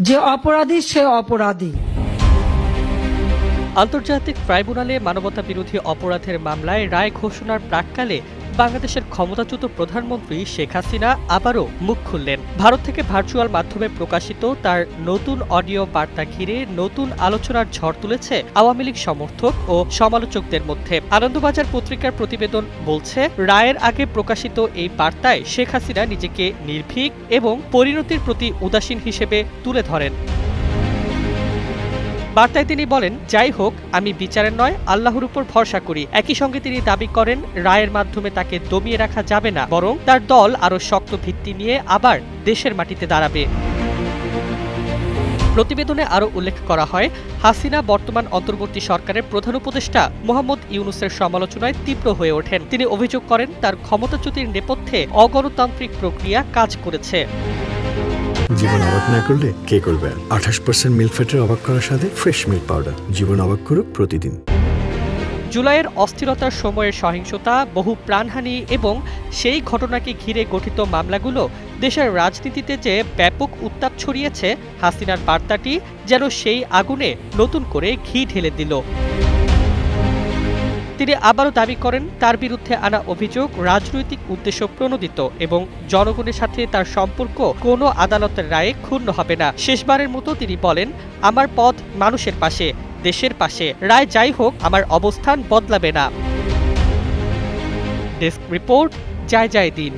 যে অপরাধী সে অপরাধী। আন্তর্জাতিক ট্রাইব্যুনালে মানবতা বিরোধী অপরাধের মামলায় রায় ঘোষণার প্রাককালে বাংলাদেশের ক্ষমতাচ্যুত প্রধানমন্ত্রী শেখ হাসিনা আবারও মুখ খুললেন। ভারত থেকে ভার্চুয়াল মাধ্যমে প্রকাশিত তার নতুন অডিও বার্তা ঘিরে নতুন আলোচনার ঝড় তুলেছে আওয়ামী লীগ সমর্থক ও সমালোচকদের মধ্যে। আনন্দবাজার পত্রিকার প্রতিবেদন বলছে, রায়ের আগে প্রকাশিত এই বার্তায় শেখ হাসিনা নিজেকে নির্ভীক এবং পরিণতির প্রতি উদাসীন হিসেবে তুলে ধরেন। বার্তায় তিনি বলেন, যাই হোক, আমি বিচারের নয়, আল্লাহর উপর ভরসা করি। একই সঙ্গে তিনি দাবি করেন, রায়ের মাধ্যমে তাকে দমিয়ে রাখা যাবে না, বরং তার দল আরও শক্ত ভিত্তি নিয়ে আবার দেশের মাটিতে দাঁড়াবে। প্রতিবেদনে আরও উল্লেখ করা হয়, হাসিনা বর্তমান অন্তর্বর্তী সরকারের প্রধান উপদেষ্টা মোহাম্মদ ইউনুসের সমালোচনায় তীব্র হয়ে ওঠেন। তিনি অভিযোগ করেন, তার ক্ষমতাচ্যুতির নেপথ্যে অগণতান্ত্রিক প্রক্রিয়া কাজ করেছে। জীবন অবাক না করলে কে করবে আঠাশ পার্সেন্ট মিল্ক ফ্যাটের অবাক করার সাথে ফ্রেশ মিল্ক পাউডার জীবন অবাক করুক প্রতিদিন। জুলাইয়ের অস্থিরতার সময়ের সহিংসতা, বহু প্রাণহানি এবং সেই ঘটনাকে ঘিরে গঠিত মামলাগুলো দেশের রাজনীতিতে যে ব্যাপক উত্তাপ ছড়িয়েছে, হাসিনার বার্তাটি যেন সেই আগুনে নতুন করে ঘি ঢেলে দিল। তিনি আবারও দাবি করেন, তার বিরুদ্ধে আনা অভিযোগ রাজনৈতিক উদ্দেশ্য প্রণোদিত এবং জনগণের সাথে তার সম্পর্ক কোনো আদালতের রায়ে ক্ষুণ্ণ হবে না। শেষবারের মতো তিনি বলেন, আমার পথ মানুষের পাশে, দেশের পাশে। রায় যাই হোক, আমার অবস্থান বদলাবে না। ডেস্ক রিপোর্ট, জয় জয় দিন।